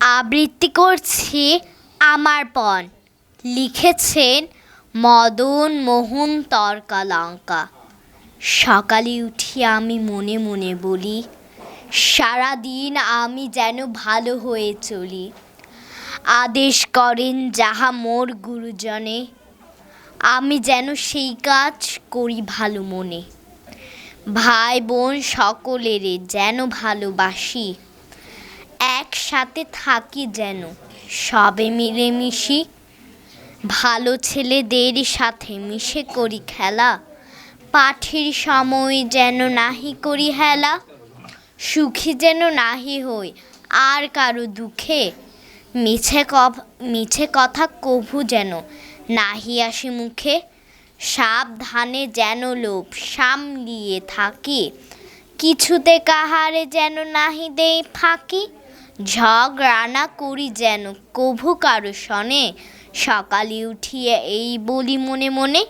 আবৃত্তি করছি আমার পণ। লিখেছেন মদন মোহন তর্কালঙ্কা। সকালে উঠি আমি মনে মনে বলি, সারাদিন আমি যেন ভালো হয়ে চলি। আদেশ করেন যাহা মোর গুরুজনে, আমি যেন সেই কাজ করি ভালো মনে। ভাই বোন সকলেরে যেন ভালোবাসি। একসাথে থাকি যেন। সবে মিলেমিশি, ভালো ছেলেদের সাথে মিশে করি খেলা। পাঠের সময় যেন নাহি করি হেলা, সুখী যেন নাহি হই আর কারও দুঃখে। মিছে কভ মিছে কথা কভু যেন নাহি আসি মুখে। সাবধানে যেন লোভ সামলিয়ে থাকি, কিছুতে কাহারে যেন নাহি দেই ফাঁকি। ঝগড়া না করি যেন কভু কারও সনে। সকালে উঠিয়ে এই বলি মনে মনে